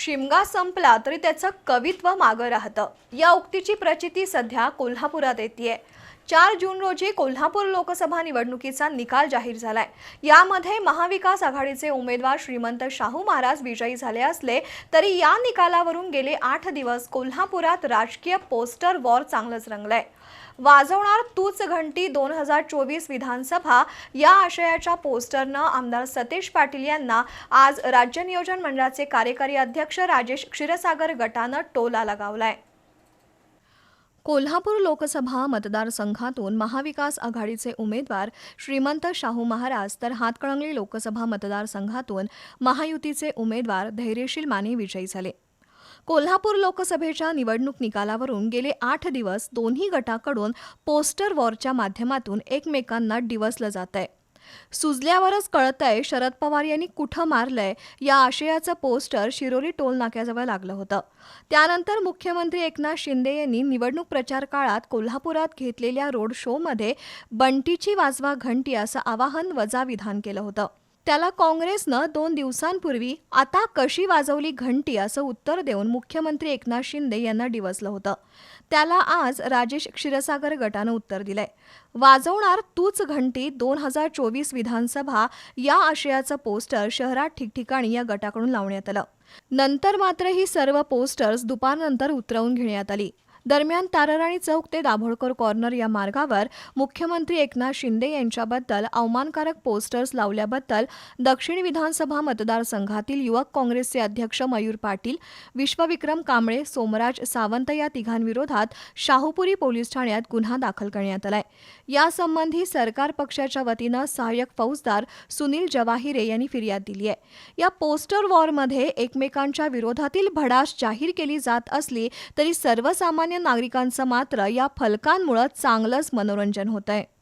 शिमगा संपला तरी त्याचं कवित्व मागं राहतं. या उक्तीची प्रचिती सध्या कोल्हापुरात येते चार जून रोजी कोल्हापूर लोकसभा निवडणुकीचा निकाल जाहीर झालाय. यामध्ये महाविकास आघाडीचे उमेदवार श्रीमंत शाहू महाराज विजयी झाले असले तरी या निकालावरून गेले आठ दिवस कोल्हापुरात राजकीय पोस्टर वॉर चांगलंच रंगलंय. वाजवणार तूच घंटी दोन हजार चोवीस विधानसभा या आशयाच्या पोस्टरनं आमदार सतीश पाटील यांना आज राज्य नियोजन मंडळाचे कार्यकारी अध्यक्ष राजेश क्षीरसागर गटानं टोला लगावलाय. कोल्हापूर लोकसभा मतदारसंघातून महाविकास आघाडीचे उमेदवार श्रीमंत शाहू महाराज तर हातकणंगले लोकसभा मतदारसंघातून महायुतीचे उमेदवार धैर्यशील माने विजयी झाले. कोल्हापूर लोकसभेच्या निवडणूक निकालावरून गेले आठ दिवस दोन्ही गटाकडून पोस्टर वॉरच्या माध्यमातून एकमेकांना डिवसलं जात आहे सुजल्यावरच कळतंय शरद पवार यांनी कुठं मारलंय या आशयाचं पोस्टर शिरोली टोल नाक्याजवळ लागलं होतं. त्यानंतर मुख्यमंत्री एकनाथ शिंदे यांनी निवडणूक प्रचार काळात कोल्हापुरात घेतलेल्या रोड शोमध्ये बंटीची वाजवा घंटी असं आवाहन वजा विधान केलं होतं. त्याला काँग्रेसनं दोन दिवसांपूर्वी आता कशी वाजवली घंटी असं उत्तर देऊन मुख्यमंत्री एकनाथ शिंदे यांना डिवसलं होतं. त्याला आज राजेश क्षीरसागर गटानं उत्तर दिलंय. वाजवणार तूच घंटी दोन हजार चोवीस विधानसभा या आशयाचं पोस्टर शहरात ठिकठिकाणी या गटाकडून लावण्यात आलं. नंतर मात्र ही सर्व पोस्टर्स दुपारनंतर उतरवून घेण्यात आली. दरम्यान ताराराणी चौक ते दाभोळकर कॉर्नर या मार्गावर मुख्यमंत्री एकनाथ शिंदे यांच्याबद्दल अवमानकारक पोस्टर्स लावल्याबद्दल दक्षिण विधानसभा मतदारसंघातील युवक काँग्रेसचे अध्यक्ष मयूर पाटील विश्वविक्रम कांबळे सोमराज सावंत या तिघांविरोधात शाहूपुरी पोलीस ठाण्यात गुन्हा दाखल करण्यात आलाय. यासंबंधी सरकार पक्षाच्या वतीनं सहाय्यक फौजदार सुनील जवाहिरे यांनी फिर्याद दिली आहे. या पोस्टर वॉरमध्ये एकमेकांच्या विरोधातील भडास जाहीर केली जात असली तरी सर्वसामान्य नागरिकांचं मात्र या फलकांमुळे चांगलंच मनोरंजन होत आहे